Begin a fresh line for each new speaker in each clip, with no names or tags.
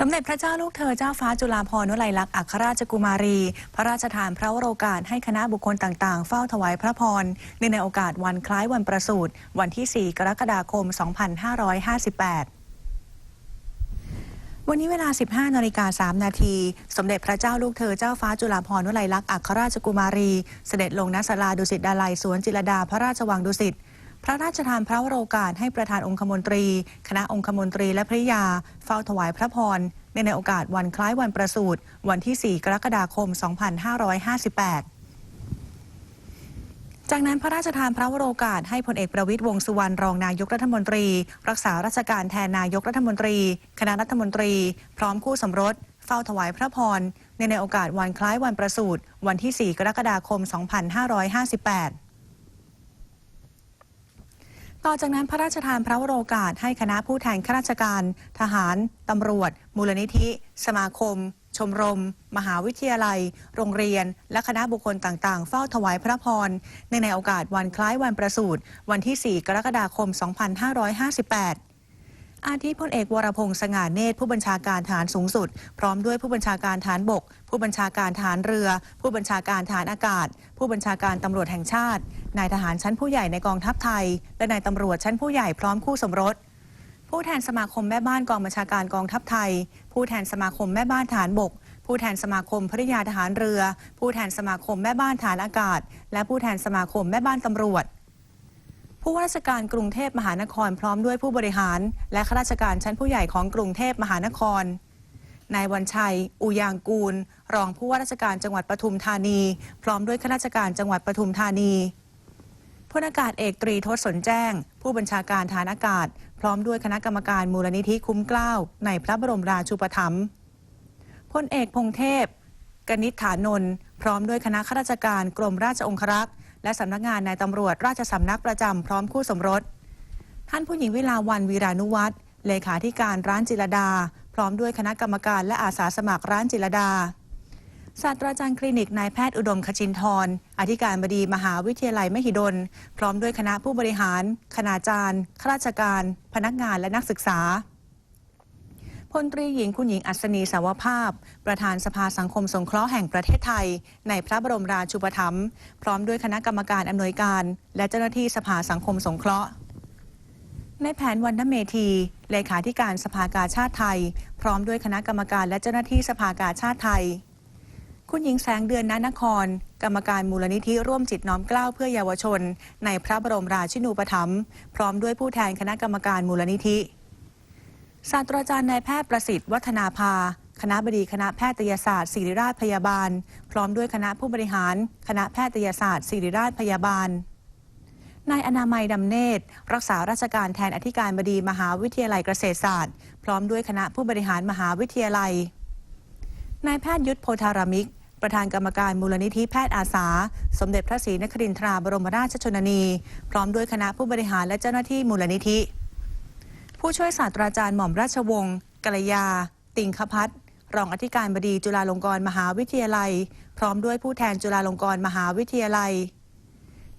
สมเด็จพระเจ้าลูกเธอเจ้าฟ้าจุฬาภรณ์วลัยลักษณ์อัครราชกุมารี พระราชทานพระวโรกาสให้คณะบุคคลต่างๆ เฝ้าถวายพระพรเนื่องในโอกาสวันคล้ายวันประสูติวันที่ 4 กรกฎาคม 2558วันนี้เวลา 15 นาฬิกา 3 นาที สมเด็จพระเจ้าลูกเธอเจ้าฟ้าจุฬาภรณ์วลัยลักษณ์อัครราชกุมารี เสด็จลงณศาลาดุสิตดาลัยสวนจิรดาพระราชวังดุสิต พระราชทานพระวโรกาสให้ประธานองคมนตรี คณะองคมนตรีและภริยา เฝ้าถวายพระพรเนื่องในโอกาสวันคล้ายวันประสูติวันที่ 4 กรกฎาคม 2558จากนั้นพระราชทานพระวโรกาสให้พลเอกประวิตยวงษ์สุวรรณรองนายกรัฐมนตรี รักษาราชการแทนนายกรัฐมนตรี คณะรัฐมนตรี พร้อมคู่สมรส เฝ้าถวายพระพรในในโอกาสวันคล้ายวันประสูติวันที่ 4 กรกฎาคม 2558 ต่อจากนั้นพระราชทานพระวโรกาสให้คณะผู้แทนข้าราชการ ทหาร ตำรวจ มูลนิธิ สมาคม ชมรม มหาวิทยาลัย โรงเรียน และคณะบุคคลต่างๆ เฝ้าถวายพระพรในในโอกาสวันคล้ายวันประสูติวันที่ 4 กรกฎาคม 2558 อาทิพลเอกวรพงษ์สง่าเนตรผู้บัญชาการฐานสูงสุด พร้อมด้วยผู้บัญชาการฐานบก ผู้บัญชาการฐานเรือ ผู้บัญชาการฐานอากาศ ผู้บัญชาการตำรวจแห่งชาติ นายทหารชั้นผู้ใหญ่ในกองทัพไทย และนายตำรวจชั้นผู้ใหญ่พร้อมคู่สมรส ผู้แทนสมาคมแม่บ้านกองบัญชาการกองทัพไทย ผู้แทนสมาคมแม่บ้านฐานบก ผู้แทนสมาคมภริยาทหารเรือ ผู้แทนสมาคมแม่บ้านฐานอากาศ และผู้แทนสมาคมแม่บ้านตำรวจ ผู้ว่าราชการกรุงเทพมหานครพร้อมด้วยผู้บริหาร และข้าราชการชั้นผู้ใหญ่ของกรุงเทพมหานครนายวันชัย อุยางกูล รองผู้ว่าราชการจังหวัดปทุมธานี พร้อมด้วยข้าราชการจังหวัดปทุมธานีพลอากาศเอกตรีทศสนแจ้ง ผู้บัญชาการฐานอากาศ พร้อมด้วยคณะกรรมการมูลนิธิคุ้มเกล้า ในพระบรมราชูปถัมภ์พลเอกพงเทพ กนิษฐานนท์พร้อมด้วยคณะข้าราชการกรมราชองครักษ์ และสำนักงานนายตำรวจราชสำนักประจำพร้อมคู่สมรส ท่านผู้หญิงวิลาวันวีรานุวัฒน์เลขาธิการร้านจิรดา พร้อมด้วยคณะกรรมการและอาสาสมัครร้านจิรดาศาสตราจารย์คลินิกนายแพทย์อุดมคชินทรอธิการบดีมหาวิทยาลัยมหิดล พร้อมด้วยคณะผู้บริหาร คณาจารย์ข้าราชการ พนักงานและนักศึกษา ลตรีหญิงคุณหญิงอัศนีสาวภาพ ประธานสภาสังคมสงเคราะห์แห่งประเทศไทย ในพระบรมราชูปถัมภ์พร้อมด้วยคณะกรรมการอำนวยการ และเจ้าหน้าที่สภาสังคมสงเคราะห์ในแผนวันนเมธีเลขาธิการสภากาชาติไทย พร้อมด้วยคณะกรรมการและเจ้าหน้าที่สภากาชาติไทย คุณหญิงแสงเดือนนานคร กรรมการมูลนิธิร่วมจิตน้อมเกล้าเพื่อเยาวชน ในพระบรมราชินูปถัมภ์พร้อมด้วยผู้แทนคณะกรรมการมูลนิธิ ศาสตราจารย์นายแพทย์ประสิทธิ์วัฒนาภา คณะบดีคณะแพทยศาสตร์ศิริราชพยาบาล พร้อมด้วยคณะผู้บริหาร คณะแพทยศาสตร์ศิริราชพยาบาลนายอนามัยดำเนตร รักษาราชการแทนอธิการบดีมหาวิทยาลัยเกษตรศาสตร์ พร้อมด้วยคณะผู้บริหารมหาวิทยาลัย นายแพทย์ยุทธโพธารามิก ประธานกรรมการมูลนิธิแพทย์อาสา สมเด็จพระศรีนครินทราบรมราชชนนี พร้อมด้วยคณะผู้บริหารและเจ้าหน้าที่มูลนิธิ ผู้ช่วยศาสตราจารย์หม่อมราชวงศ์กัลยา ติงคพัฒรองอธิการบดีจุฬาลงกรณ์มหาวิทยาลัย พร้อมด้วยผู้แทนจุฬาลงกรณ์มหาวิทยาลัย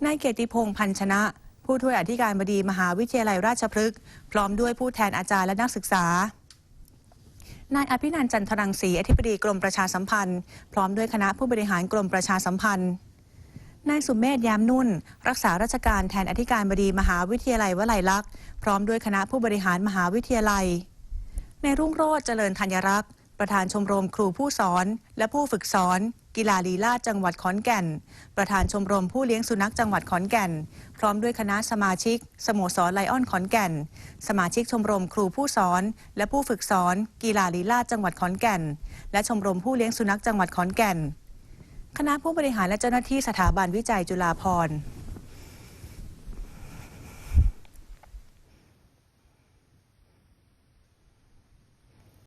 นายเกียรติพงษ์พันชนะ ผู้ช่วยอธิการบดีมหาวิทยาลัยราชพฤกษ์พร้อมด้วยผู้แทนอาจารย์และนักศึกษานายอภินันจันทรังสีอธิบดีกรมประชาสัมพันธ์ พร้อมด้วยคณะผู้บริหารกรมประชาสัมพันธ์ นายสุเมธยามนุ่น รักษาราชการแทนอธิการบดีมหาวิทยาลัยวลัยลักษณ์พร้อมด้วยคณะผู้บริหารมหาวิทยาลัย ในรุ่งโรจน์เจริญธัญรักษ์ ประธานชมรมครูผู้สอน และผู้ฝึกสอน กีฬาลีลาศจังหวัดขอนแก่น ประธานชมรมผู้เลี้ยงสุนัขจังหวัดขอนแก่น พร้อมด้วยคณะสมาชิก สโมสรไลออนขอนแก่น สมาชิกชมรมครูผู้สอน และผู้ฝึกสอน กีฬาลีลาศจังหวัดขอนแก่น และชมรมผู้เลี้ยงสุนัขจังหวัดขอนแก่น คณะผู้บริหารและเจ้าหน้าที่สถาบันวิจัยจุฬาภรณ์